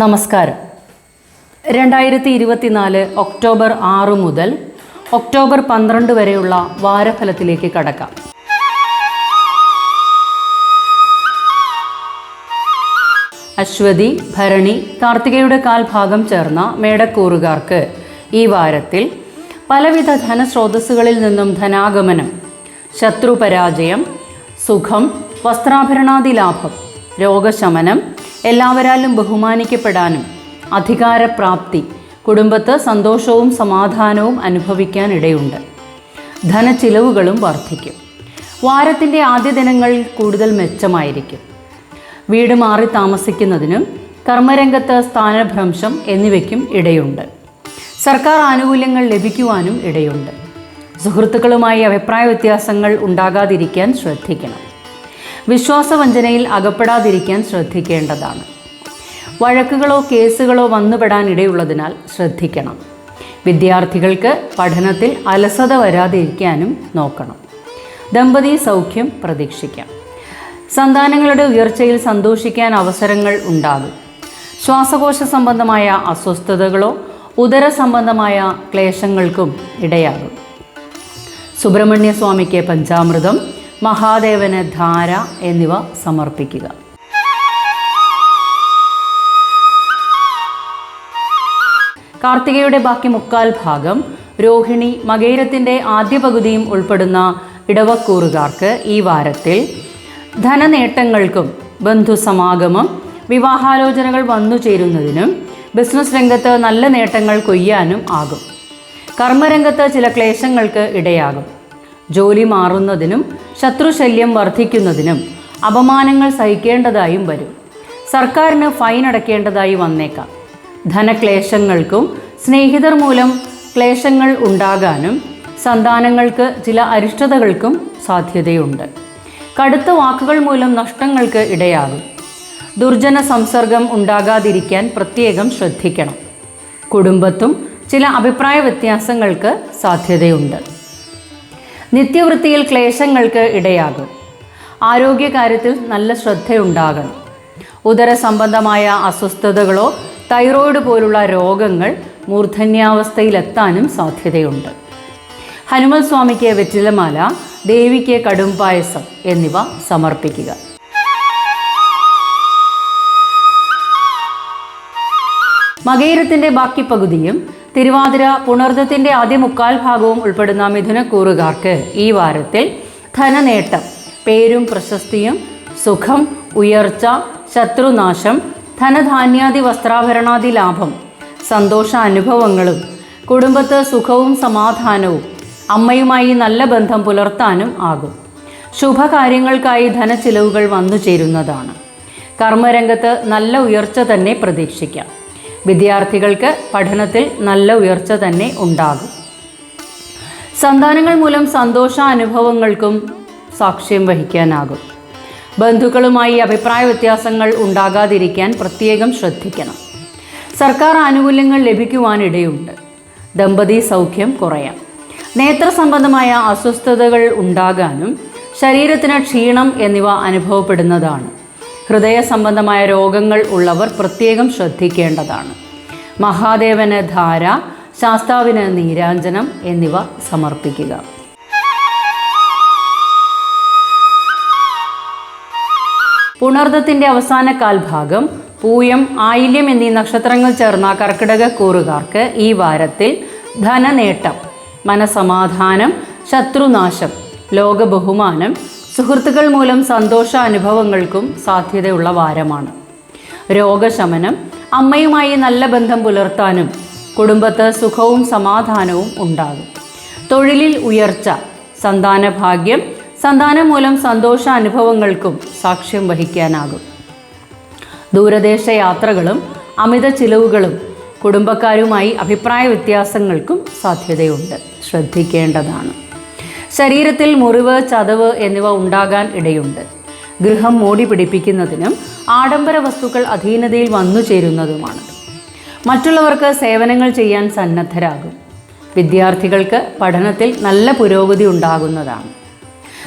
നമസ്കാരം. രണ്ടായിരത്തി ഇരുപത്തിനാല് ഒക്ടോബർ ആറ് മുതൽ ഒക്ടോബർ പന്ത്രണ്ട് വരെയുള്ള വാരഫലത്തിലേക്ക് കടക്കാം. അശ്വതി ഭരണി കാർത്തികയുടെ കാൽഭാഗം ചേർന്ന മേടക്കൂറുകാർക്ക് ഈ വാരത്തിൽ പലവിധ ധനസ്രോതസ്സുകളിൽ നിന്നും ധനാഗമനം ശത്രുപരാജയം സുഖം വസ്ത്രാഭരണാദി ലാഭം രോഗശമനം എല്ലാവരാലും ബഹുമാനിക്കപ്പെടാനും അധികാരപ്രാപ്തി കുടുംബത്ത് സന്തോഷവും സമാധാനവും അനുഭവിക്കാൻ ഇടയുണ്ട് ധനച്ചിലവുകളും വർദ്ധിക്കും. വാരത്തിന്റെ ആദ്യ ദിനങ്ങൾ കൂടുതൽ മെച്ചമായിരിക്കും. വീട് മാറി താമസിക്കുന്നതിനും കർമ്മരംഗത്ത് സ്ഥാനഭ്രംശം എന്നിവയ്ക്കും ഇടയുണ്ട്. സർക്കാർ ആനുകൂല്യങ്ങൾ ലഭിക്കുവാനും ഇടയുണ്ട്. സുഹൃത്തുക്കളുമായി അഭിപ്രായ വ്യത്യാസങ്ങൾ ഉണ്ടാകാതിരിക്കാൻ ശ്രദ്ധിക്കണം. വിശ്വാസവഞ്ചനയിൽ അകപ്പെടാതിരിക്കാൻ ശ്രദ്ധിക്കേണ്ടതാണ്. വഴക്കുകളോ കേസുകളോ വന്നുപെടാൻ ഇടയുള്ളതിനാൽ ശ്രദ്ധിക്കണം. വിദ്യാർത്ഥികൾക്ക് പഠനത്തിൽ അലസത വരാതിരിക്കാനും നോക്കണം. ദമ്പതി സൗഖ്യം പ്രതീക്ഷിക്കാം. സന്താനങ്ങളുടെ ഉയർച്ചയിൽ സന്തോഷിക്കാൻ അവസരങ്ങൾ ഉണ്ടാകും. ശ്വാസകോശ സംബന്ധമായ അസ്വസ്ഥതകളോ ഉദര സംബന്ധമായ ക്ലേശങ്ങൾക്കും ഇടയാകും. സുബ്രഹ്മണ്യ സ്വാമിക്ക് പഞ്ചാമൃതം മഹാദേവന് ധാര എന്നിവ സമർപ്പിക്കുക. കാർത്തികയുടെ ബാക്കി മുക്കാൽ ഭാഗം രോഹിണി മകേരത്തിന്റെ ആദ്യ പകുതിയും ഉൾപ്പെടുന്ന ഇടവക്കൂറുകാർക്ക് ഈ വാരത്തിൽ ധനനേട്ടങ്ങൾക്കും ബന്ധുസമാഗമം വിവാഹാലോചനകൾ വന്നു ചേരുന്നതിനും ബിസിനസ് രംഗത്ത് നല്ല നേട്ടങ്ങൾ കൊയ്യാനും ആകും. കർമ്മരംഗത്ത് ചില ക്ലേശങ്ങൾക്ക് ഇടയാകും. ജോലി മാറുന്നതിനും ശത്രുശല്യം വർദ്ധിക്കുന്നതിനും അപമാനങ്ങൾ സഹിക്കേണ്ടതായും വരും. സർക്കാരിന് ഫൈൻ അടയ്ക്കേണ്ടതായി വന്നേക്കാം. ധനക്ലേശങ്ങൾക്കും സ്നേഹിതർ മൂലം ക്ലേശങ്ങൾ ഉണ്ടാകാനും സന്താനങ്ങൾക്ക് ചില അരിഷ്ടതകൾക്കും സാധ്യതയുണ്ട്. കടുത്ത വാക്കുകൾ മൂലം നഷ്ടങ്ങൾക്ക് ഇടയാകും. ദുർജന സംസർഗം ഉണ്ടാകാതിരിക്കാൻ പ്രത്യേകം ശ്രദ്ധിക്കണം. കുടുംബത്തും ചില അഭിപ്രായ വ്യത്യാസങ്ങൾക്ക് സാധ്യതയുണ്ട്. നിത്യവൃത്തിയിൽ ക്ലേശങ്ങൾക്ക് ഇടയാകും. ആരോഗ്യകാര്യത്തിൽ നല്ല ശ്രദ്ധയുണ്ടാകണം. ഉദര സംബന്ധമായ അസ്വസ്ഥതകളോ തൈറോയിഡ് പോലുള്ള രോഗങ്ങൾ മൂർധന്യാവസ്ഥയിലെത്താനും സാധ്യതയുണ്ട്. ഹനുമൽ സ്വാമിക്ക് വെറ്റിലമാല ദേവിക്ക് കടും പായസം എന്നിവ സമർപ്പിക്കുക. മകയിരത്തിന്റെ ബാക്കി പകുതിയും തിരുവാതിര പുണർദത്തിന്റെ ആദ്യ മുക്കാൽ ഭാഗവും ഉൾപ്പെടുന്ന മിഥുനക്കൂറുകാർക്ക് ഈ വാരത്തിൽ ധനനേട്ടം പേരും പ്രശസ്തിയും സുഖം ഉയർച്ച ശത്രുനാശം ധനധാന്യാദി വസ്ത്രാഭരണാദി ലാഭം സന്തോഷ അനുഭവങ്ങളും കുടുംബത്ത് സുഖവും സമാധാനവും അമ്മയുമായി നല്ല ബന്ധം പുലർത്താനും ആകും. ശുഭകാര്യങ്ങൾക്കായി ധനച്ചിലവുകൾ വന്നു ചേരുന്നതാണ് കർമ്മരംഗത്ത് നല്ല ഉയർച്ച തന്നെ പ്രതീക്ഷിക്കാം. വിദ്യാർത്ഥികൾക്ക് പഠനത്തിൽ നല്ല ഉയർച്ച തന്നെ ഉണ്ടാകും. സന്താനങ്ങൾ മൂലം സന്തോഷ അനുഭവങ്ങൾക്കും സാക്ഷ്യം വഹിക്കാനാകും. ബന്ധുക്കളുമായി അഭിപ്രായ വ്യത്യാസങ്ങൾ ഉണ്ടാകാതിരിക്കാൻ പ്രത്യേകം ശ്രദ്ധിക്കണം. സർക്കാർ ആനുകൂല്യങ്ങൾ ലഭിക്കുവാനിടയുണ്ട്. ദമ്പതി സൗഖ്യം കുറയാം. നേത്ര സംബന്ധമായ അസ്വസ്ഥതകൾ ഉണ്ടാകാനും ശരീരത്തിന് ക്ഷീണം എന്നിവ അനുഭവപ്പെടുന്നതാണ്. ഹൃദയ സംബന്ധമായ രോഗങ്ങൾ ഉള്ളവർ പ്രത്യേകം ശ്രദ്ധിക്കേണ്ടതാണ്. മഹാദേവന് ധാര ശാസ്താവിന് നീരാഞ്ജനം എന്നിവ സമർപ്പിക്കുക. പുണർദത്തിന്റെ അവസാന കാൽഭാഗം പൂയം ആയില്യം എന്നീ നക്ഷത്രങ്ങൾ ചേർന്ന കർക്കിടക കൂറുകാർക്ക് ഈ വാരത്തിൽ ധനനേട്ടം മനസമാധാനം ശത്രുനാശം ലോകബഹുമാനം സുഹൃത്തുക്കൾ മൂലം സന്തോഷ അനുഭവങ്ങൾക്കും സാധ്യതയുള്ള വാരമാണ്. രോഗശമനം അമ്മയുമായി നല്ല ബന്ധം പുലർത്താനും കുടുംബത്ത് സുഖവും സമാധാനവും ഉണ്ടാകും. തൊഴിലിൽ ഉയർച്ച സന്താന ഭാഗ്യം സന്താനം മൂലം സന്തോഷ അനുഭവങ്ങൾക്കും സാക്ഷ്യം വഹിക്കാനാകും. ദൂരദേശ യാത്രകളും അമിത ചിലവുകളും കുടുംബക്കാരുമായി അഭിപ്രായ വ്യത്യാസങ്ങൾക്കും സാധ്യതയുണ്ട്. ശ്രദ്ധിക്കേണ്ടതാണ്. ശരീരത്തിൽ മുറിവ് ചതവ് എന്നിവ ഉണ്ടാകാൻ ഇടയുണ്ട്. ഗൃഹം മൂടി പിടിപ്പിക്കുന്നതിനും ആഡംബര വസ്തുക്കൾ അധീനതയിൽ വന്നു ചേരുന്നതുമാണ്. മറ്റുള്ളവർക്ക് സേവനങ്ങൾ ചെയ്യാൻ സന്നദ്ധരാകും. വിദ്യാർത്ഥികൾക്ക് പഠനത്തിൽ നല്ല പുരോഗതി ഉണ്ടാകുന്നതാണ്.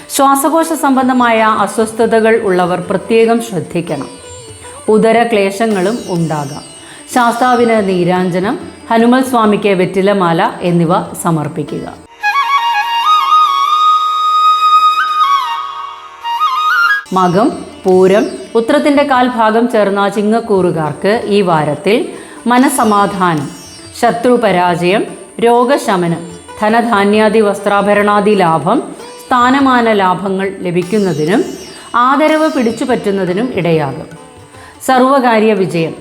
ശ്വാസകോശ സംബന്ധമായ അസ്വസ്ഥതകൾ ഉള്ളവർ പ്രത്യേകം ശ്രദ്ധിക്കണം. ഉദര ക്ലേശങ്ങളും ഉണ്ടാകാം. ശാസ്താവിന് നീരാഞ്ജനം ഹനുമൽ സ്വാമിക്ക് വെറ്റിലമാല എന്നിവ സമർപ്പിക്കുക. മകം പൂരം ഉത്രത്തിന്റെ കാൽഭാഗം ചേർന്ന ചിങ്ങക്കൂറുകാർക്ക് ഈ വാരത്തിൽ മനസമാധാനം ശത്രു പരാജയം രോഗശമനം ധനധാന്യാദി വസ്ത്രാഭരണാദി ലാഭം സ്ഥാനമാന ലാഭങ്ങൾ ലഭിക്കുന്നതിനും ആദരവ് പിടിച്ചു പറ്റുന്നതിനും ഇടയാകും. സർവകാര്യ വിജയം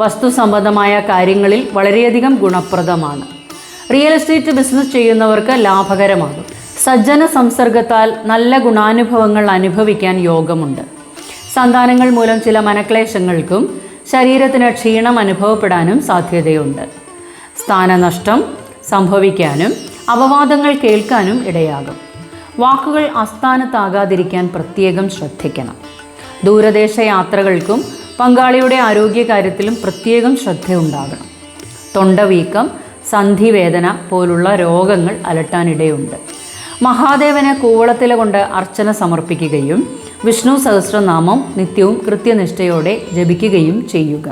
വസ്തു സംബന്ധമായ കാര്യങ്ങളിൽ വളരെയധികം ഗുണപ്രദമാണ്. റിയൽ എസ്റ്റേറ്റ് ബിസിനസ് ചെയ്യുന്നവർക്ക് ലാഭകരമാകും. സജ്ജന സംസർഗത്താൽ നല്ല ഗുണാനുഭവങ്ങൾ അനുഭവിക്കാൻ യോഗമുണ്ട്. സന്താനങ്ങൾ മൂലം ചില മനക്ലേശങ്ങൾക്കും ശരീരത്തിന് ക്ഷീണം അനുഭവപ്പെടാനും സാധ്യതയുണ്ട്. സ്ഥാനനഷ്ടം സംഭവിക്കാനും അപവാദങ്ങൾ കേൾക്കാനും ഇടയാകും. വാക്കുകൾ അസ്ഥാനത്താകാതിരിക്കാൻ പ്രത്യേകം ശ്രദ്ധിക്കണം. ദൂരദേശ യാത്രകൾക്കും പങ്കാളിയുടെ ആരോഗ്യകാര്യത്തിലും പ്രത്യേകം ശ്രദ്ധയുണ്ടാകണം. തൊണ്ടവീക്കം സന്ധിവേദന പോലുള്ള രോഗങ്ങൾ അലട്ടാനിടയുണ്ട്. മഹാദേവന് കൂവളത്തില കൊണ്ട് അർച്ചന സമർപ്പിക്കുകയും വിഷ്ണു സഹസ്രനാമം നിത്യവും കൃത്യനിഷ്ഠയോടെ ജപിക്കുകയും ചെയ്യുക.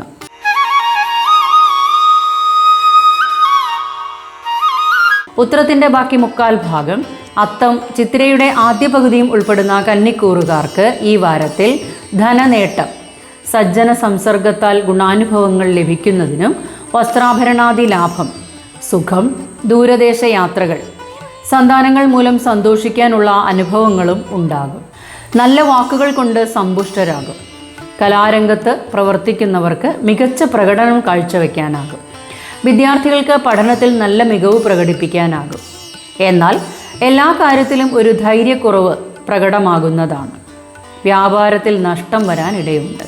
ഉത്തരത്തിന്റെ ബാക്കി മുക്കാൽ ഭാഗം അത്തം ചിത്രയുടെ ആദ്യ പകുതിയും ഉൾപ്പെടുന്ന കന്നിക്കൂറുകാർക്ക് ഈ വാരത്തിൽ ധനനേട്ടം സജ്ജന സംസർഗത്താൽ ഗുണാനുഭവങ്ങൾ ലഭിക്കുന്നതിനും വസ്ത്രാഭരണാദി ലാഭം സുഖം ദൂരദേശ യാത്രകൾ സന്താനങ്ങൾ മൂലം സന്തോഷിക്കാനുള്ള അനുഭവങ്ങളും ഉണ്ടാകും. നല്ല വാക്കുകൾ കൊണ്ട് സമ്പുഷ്ടരാകും. കലാരംഗത്ത് പ്രവർത്തിക്കുന്നവർക്ക് മികച്ച പ്രകടനം കാഴ്ചവെക്കാനാകും. വിദ്യാർത്ഥികൾക്ക് പഠനത്തിൽ നല്ല മികവ് പ്രകടിപ്പിക്കാനാകും. എന്നാൽ എല്ലാ കാര്യത്തിലും ഒരു ധൈര്യക്കുറവ് പ്രകടമാകുന്നതാണ്. വ്യാപാരത്തിൽ നഷ്ടം വരാൻ ഇടയുണ്ട്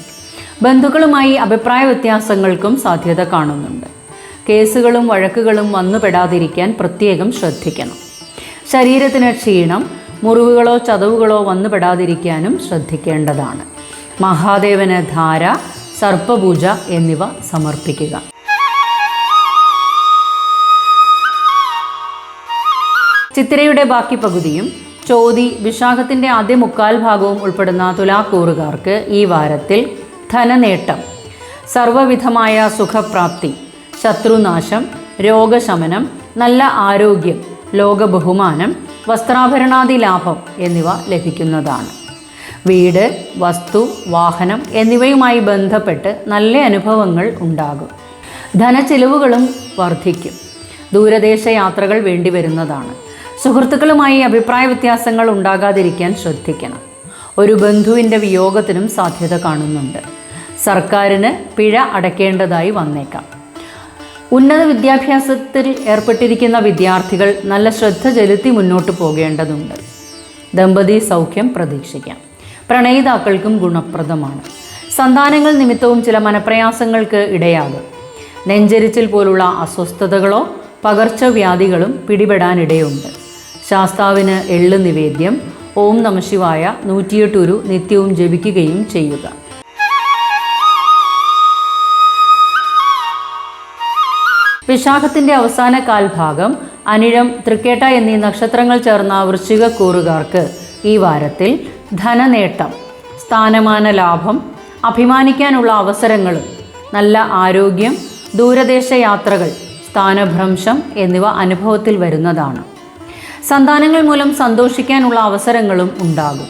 ബന്ധുക്കളുമായി അഭിപ്രായ വ്യത്യാസങ്ങൾക്കും സാധ്യത കാണുന്നുണ്ട്. കേസുകളും വഴക്കുകളും വന്നുപെടാതിരിക്കാൻ പ്രത്യേകം ശ്രദ്ധിക്കണം. ശരീരത്തിന് ക്ഷീണം മുറിവുകളോ ചതവുകളോ വന്നുപെടാതിരിക്കാനും ശ്രദ്ധിക്കേണ്ടതാണ്. മഹാദേവന് ധാര സർപ്പപൂജ എന്നിവ സമർപ്പിക്കുക. ചിത്തിരയുടെ ബാക്കി പകുതിയും ചോതി വിശാഖത്തിന്റെ ആദ്യ മുക്കാൽ ഭാഗവും ഉൾപ്പെടുന്ന തുലാക്കൂറുകാർക്ക് ഈ വാരത്തിൽ ധനനേട്ടം സർവവിധമായ സുഖപ്രാപ്തി ശത്രുനാശം രോഗശമനം നല്ല ആരോഗ്യം ലോകബഹുമാനം വസ്ത്രാഭരണാദി ലാഭം എന്നിവ ലഭിക്കുന്നതാണ്. വീട് വസ്തു വാഹനം എന്നിവയുമായി ബന്ധപ്പെട്ട് നല്ല അനുഭവങ്ങൾ ഉണ്ടാകും. ധനച്ചെലവുകളും വർദ്ധിക്കും. ദൂരദേശ യാത്രകൾ വേണ്ടി വരുന്നതാണ്. സുഹൃത്തുക്കളുമായി അഭിപ്രായ വ്യത്യാസങ്ങൾ ഉണ്ടാകാതിരിക്കാൻ ശ്രദ്ധിക്കണം. ഒരു ബന്ധുവിന്റെ വിയോഗത്തിനും സാധ്യത കാണുന്നുണ്ട്. സർക്കാരിന് പിഴ അടയ്ക്കേണ്ടതായി വന്നേക്കാം. ഉന്നത വിദ്യാഭ്യാസത്തിൽ ഏർപ്പെട്ടിരിക്കുന്ന വിദ്യാർത്ഥികൾ നല്ല ശ്രദ്ധ ചെലുത്തി മുന്നോട്ട് പോകേണ്ടതുണ്ട്. ദമ്പതി സൗഖ്യം പ്രതീക്ഷിക്കാം. പ്രണയിതാക്കൾക്കും ഗുണപ്രദമാണ്. സന്താനങ്ങൾ നിമിത്തവും ചില മനപ്രയാസങ്ങൾക്ക് ഇടയാകും. നെഞ്ചരിച്ചിൽ പോലുള്ള അസ്വസ്ഥതകളോ പകർച്ചവ്യാധികളും പിടിപെടാനിടയുണ്ട്. ശാസ്താവിന് എള്ള് നിവേദ്യം ഓം നമശിവായ നൂറ്റിയെട്ടൂരു നിത്യവും ജപിക്കുകയും ചെയ്യുക. വിശാഖത്തിന്റെ അവസാന കാൽഭാഗം അനിഴം തൃക്കേട്ട എന്നീ നക്ഷത്രങ്ങൾ ചേർന്ന വൃശ്ചിക കൂറുകാർക്ക് ഈ വാരത്തിൽ ധനനേട്ടം സ്ഥാനമാന ലാഭം അഭിമാനിക്കാനുള്ള അവസരങ്ങളും നല്ല ആരോഗ്യം ദൂരദേശ യാത്രകൾ സ്ഥാനഭ്രംശം എന്നിവ അനുഭവത്തിൽ വരുന്നതാണ്. സന്താനങ്ങൾ മൂലം സന്തോഷിക്കാനുള്ള അവസരങ്ങളും ഉണ്ടാകും.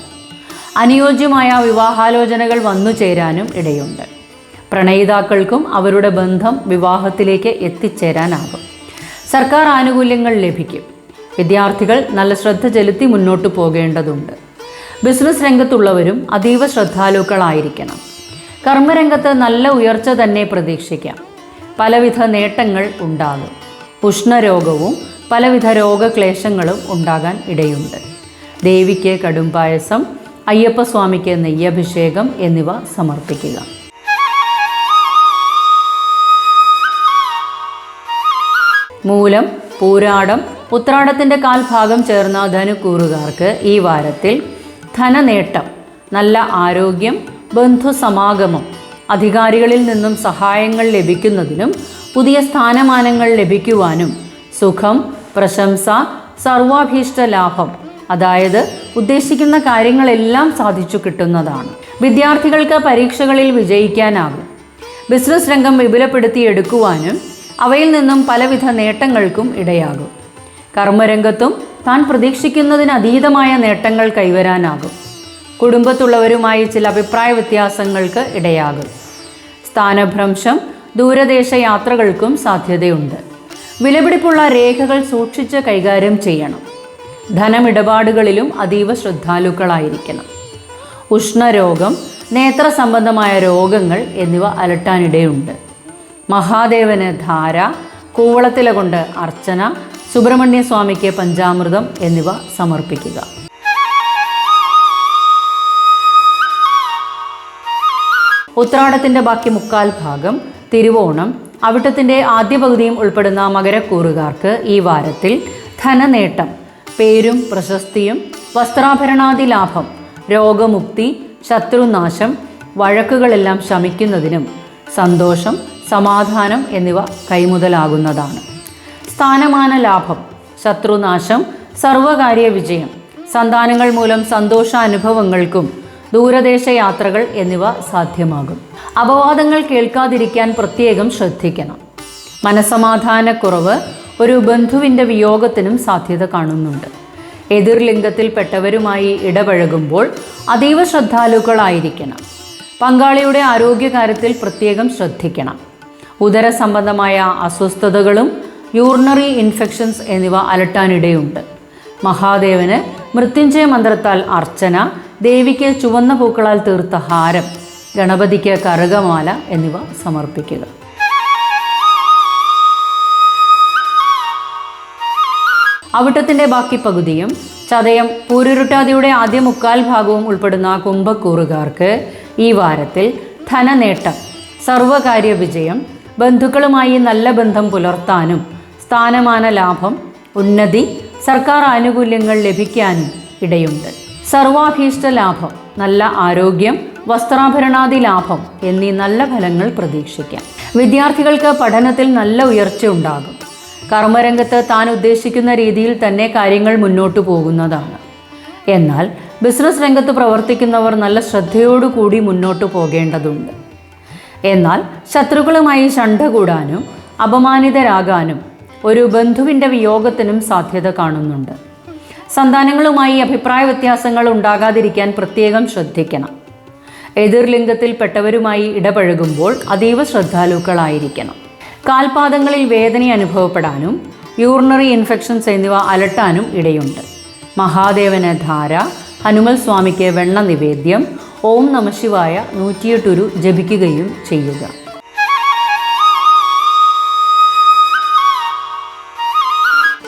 അനുയോജ്യമായ വിവാഹാലോചനകൾ വന്നു ചേരാനും ഇടയുണ്ട്. പ്രണയിതാക്കൾക്കും അവരുടെ ബന്ധം വിവാഹത്തിലേക്ക് എത്തിച്ചേരാനാകും. സർക്കാർ ആനുകൂല്യങ്ങൾ ലഭിക്കും. വിദ്യാർത്ഥികൾ നല്ല ശ്രദ്ധ ചെലുത്തി മുന്നോട്ട് പോകേണ്ടതുണ്ട്. ബിസിനസ് രംഗത്തുള്ളവരും അതീവ ശ്രദ്ധാലുക്കളായിരിക്കണം. കർമ്മരംഗത്ത് നല്ല ഉയർച്ച തന്നെ പ്രതീക്ഷിക്കാം. പലവിധ നേട്ടങ്ങൾ ഉണ്ടാകും. ഉഷ്ണരോഗവും പലവിധ രോഗക്ലേശങ്ങളും ഉണ്ടാകാൻ ഇടയുണ്ട്. ദേവിക്ക് കടുംപായസം അയ്യപ്പസ്വാമിക്ക് നെയ്യഭിഷേകം എന്നിവ സമർപ്പിക്കുക. മൂലം പൂരാടം ഉത്രാടത്തിന്റെ കാൽഭാഗം ചേർന്ന ധനുക്കൂറുകാർക്ക് ഈ വാരത്തിൽ ധനനേട്ടം നല്ല ആരോഗ്യം ബന്ധുസമാഗമം അധികാരികളിൽ നിന്നും സഹായങ്ങൾ ലഭിക്കുന്നതിനും പുതിയ സ്ഥാനമാനങ്ങൾ ലഭിക്കുവാനും സുഖം പ്രശംസ സർവാഭീഷ്ട ലാഭം അതായത് ഉദ്ദേശിക്കുന്ന കാര്യങ്ങളെല്ലാം സാധിച്ചു കിട്ടുന്നതാണ്. വിദ്യാർത്ഥികൾക്ക് പരീക്ഷകളിൽ വിജയിക്കാനാകും. ബിസിനസ് രംഗം വിപുലപ്പെടുത്തിയെടുക്കുവാനും അവയിൽ നിന്നും പലവിധ നേട്ടങ്ങൾക്കും ഇടയാകും. കർമ്മരംഗത്തും താൻ പ്രതീക്ഷിക്കുന്നതിന് അതീതമായ നേട്ടങ്ങൾ കൈവരാനാകും. കുടുംബത്തുള്ളവരുമായി ചില അഭിപ്രായ വ്യത്യാസങ്ങൾക്ക് ഇടയാകും. സ്ഥാനഭ്രംശം ദൂരദേശ യാത്രകൾക്കും സാധ്യതയുണ്ട്. വിലപിടിപ്പുള്ള രേഖകൾ സൂക്ഷിച്ച് കൈകാര്യം ചെയ്യണം. ധനമിടപാടുകളിലും അതീവ ശ്രദ്ധാലുക്കളായിരിക്കണം. ഉഷ്ണരോഗം നേത്ര സംബന്ധമായ രോഗങ്ങൾ എന്നിവ അലട്ടാനിടയുണ്ട്. മഹാദേവന് ധാര കൂവളത്തില കൊണ്ട് അർച്ചന സുബ്രഹ്മണ്യ സ്വാമിക്ക് പഞ്ചാമൃതം എന്നിവ സമർപ്പിക്കുക. ഉത്രാടത്തിന്റെ ബാക്കി മുക്കാൽ ഭാഗം തിരുവോണം. അവിട്ടത്തിന്റെ ആദ്യ പകുതിയും ഉൾപ്പെടുന്ന മകരക്കൂറുകാർക്ക് ഈ വാരത്തിൽ ധനനേട്ടം പേരും പ്രശസ്തിയും വസ്ത്രാഭരണാദി ലാഭം രോഗമുക്തി ശത്രുനാശം വഴക്കുകളെല്ലാം ശമിക്കുന്നതിനും സന്തോഷം സമാധാനം എന്നിവ കൈമുതലാകുന്നതാണ്. സ്ഥാനമാന ലാഭം ശത്രുനാശം സർവകാര്യ വിജയം സന്താനങ്ങൾ മൂലം സന്തോഷാനുഭവങ്ങൾക്കും ദൂരദേശ യാത്രകൾ എന്നിവ സാധ്യമാകും. അപവാദങ്ങൾ കേൾക്കാതിരിക്കാൻ പ്രത്യേകം ശ്രദ്ധിക്കണം. മനസമാധാനക്കുറവ് ഒരു ബന്ധുവിന്റെ വിയോഗത്തിനും സാധ്യത കാണുന്നുണ്ട്. എതിർലിംഗത്തിൽപ്പെട്ടവരുമായി ഇടപഴകുമ്പോൾ അതീവ ശ്രദ്ധാലുക്കളായിരിക്കണം. പങ്കാളിയുടെ ആരോഗ്യകാര്യത്തിൽ പ്രത്യേകം ശ്രദ്ധിക്കണം. ഉദര സംബന്ധമായ അസ്വസ്ഥതകളും യൂറിനറി ഇൻഫെക്ഷൻസ് എന്നിവ അലട്ടാനിടയുണ്ട്. മഹാദേവന് മൃത്യുഞ്ജയ മന്ത്രത്താൽ അർച്ചന ദേവിക്ക് ചുവന്ന പൂക്കളാൽ തീർത്ത ഹാരം ഗണപതിക്ക് കറുകമാല എന്നിവ സമർപ്പിക്കുക. അവിട്ടത്തിന്റെ ബാക്കി പകുതിയും ചതയം പൂരുരുട്ടാതിയുടെ ആദ്യ മുക്കാൽ ഭാഗവും ഉൾപ്പെടുന്ന കുംഭക്കൂറുകാർക്ക് ഈ വാരത്തിൽ ധനനേട്ടം സർവകാര്യ വിജയം ബന്ധുക്കളുമായി നല്ല ബന്ധം പുലർത്താനും സ്ഥാനമാന ലാഭം ഉന്നതി സർക്കാർ ആനുകൂല്യങ്ങൾ ലഭിക്കാനും ഇടയുണ്ട്. സർവാഭീഷ്ട ലാഭം നല്ല ആരോഗ്യം വസ്ത്രാഭരണാദി ലാഭം എന്നീ നല്ല ഫലങ്ങൾ പ്രതീക്ഷിക്കാം. വിദ്യാർത്ഥികൾക്ക് പഠനത്തിൽ നല്ല ഉയർച്ച ഉണ്ടാകും. കർമ്മരംഗത്ത് താൻ ഉദ്ദേശിക്കുന്ന രീതിയിൽ തന്നെ കാര്യങ്ങൾ മുന്നോട്ടു പോകുന്നതാണ്. എന്നാൽ ബിസിനസ് രംഗത്ത് പ്രവർത്തിക്കുന്നവർ നല്ല ശ്രദ്ധയോടുകൂടി മുന്നോട്ടു പോകേണ്ടതുണ്ട്. എന്നാൽ ശത്രുക്കളുമായി ശണ്ട കൂടാനും അപമാനിതരാകാനും ഒരു ബന്ധുവിന്റെ വിയോഗത്തിനും സാധ്യത കാണുന്നുണ്ട്. സന്താനങ്ങളുമായി അഭിപ്രായ വ്യത്യാസങ്ങൾ ഉണ്ടാകാതിരിക്കാൻ പ്രത്യേകം ശ്രദ്ധിക്കണം. എതിർലിംഗത്തിൽപ്പെട്ടവരുമായി ഇടപഴകുമ്പോൾ അതീവ ശ്രദ്ധാലുക്കളായിരിക്കണം. കാൽപാദങ്ങളിൽ വേദന അനുഭവപ്പെടാനും യൂറിനറി ഇൻഫെക്ഷൻസ് എന്നിവ അലട്ടാനും ഇടയുണ്ട്. മഹാദേവന ധാര ഹനുമൽ സ്വാമിക്ക് വെണ്ണ നിവേദ്യം ഓം നമശിവായ നൂറ്റിയെട്ടുരു ജപിക്കുകയും ചെയ്യുക.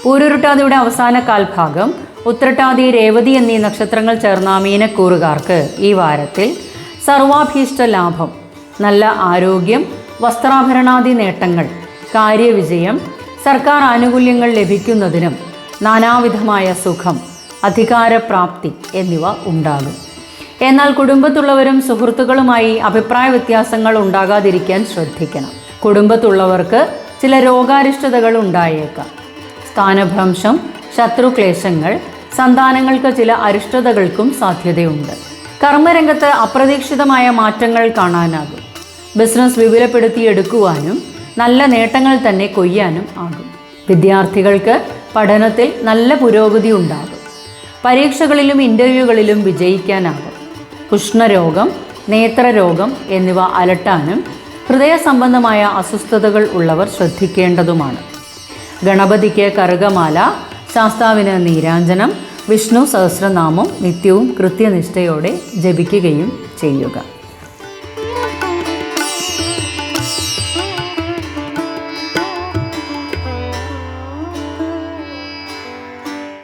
പൂരുരുട്ടാതിയുടെ അവസാന കാൽഭാഗം ഉത്രട്ടാതി രേവതി എന്നീ നക്ഷത്രങ്ങൾ ചേർന്ന മീനക്കൂറുകാർക്ക് ഈ വാരത്തിൽ സർവാഭീഷ്ട ലാഭം നല്ല ആരോഗ്യം വസ്ത്രാഭരണാദി നേട്ടങ്ങൾ കാര്യവിജയം സർക്കാർ ആനുകൂല്യങ്ങൾ ലഭിക്കുന്നതിനും നാനാവിധമായ സുഖം അധികാരപ്രാപ്തി എന്നിവ ഉണ്ടാകും. എന്നാൽ കുടുംബത്തുള്ളവരും സുഹൃത്തുക്കളുമായി അഭിപ്രായ വ്യത്യാസങ്ങൾ ഉണ്ടാകാതിരിക്കാൻ ശ്രദ്ധിക്കണം. കുടുംബത്തുള്ളവർക്ക് ചില രോഗാരിഷ്ടതകൾ ഉണ്ടായേക്കാം. സ്ഥാനഭ്രംശം ശത്രുക്ലേശങ്ങൾ സന്താനങ്ങൾക്ക് ചില അരിഷ്ടതകൾക്കും സാധ്യതയുണ്ട്. കർമ്മരംഗത്ത് അപ്രതീക്ഷിതമായ മാറ്റങ്ങൾ കാണാനാകും. ബിസിനസ് വിപുലപ്പെടുത്തിയെടുക്കുവാനും നല്ല നേട്ടങ്ങൾ തന്നെ കൊയ്യാനും ആകും. വിദ്യാർത്ഥികൾക്ക് പഠനത്തിൽ നല്ല പുരോഗതി ഉണ്ടാകും. പരീക്ഷകളിലും ഇന്റർവ്യൂകളിലും വിജയിക്കാനാകും ഉഷ്ണരോഗം നേത്രരോഗം എന്നിവ അലട്ടാനും ഹൃദയ സംബന്ധമായ അസ്വസ്ഥതകൾ ഉള്ളവർ ശ്രദ്ധിക്കേണ്ടതുമാണ്. ഗണപതിക്ക് കറുകമാല ശാസ്താവിന് നീരാഞ്ജനം വിഷ്ണു സഹസ്രനാമം നിത്യവും കൃത്യനിഷ്ഠയോടെ ജപിക്കുകയും ചെയ്യുക.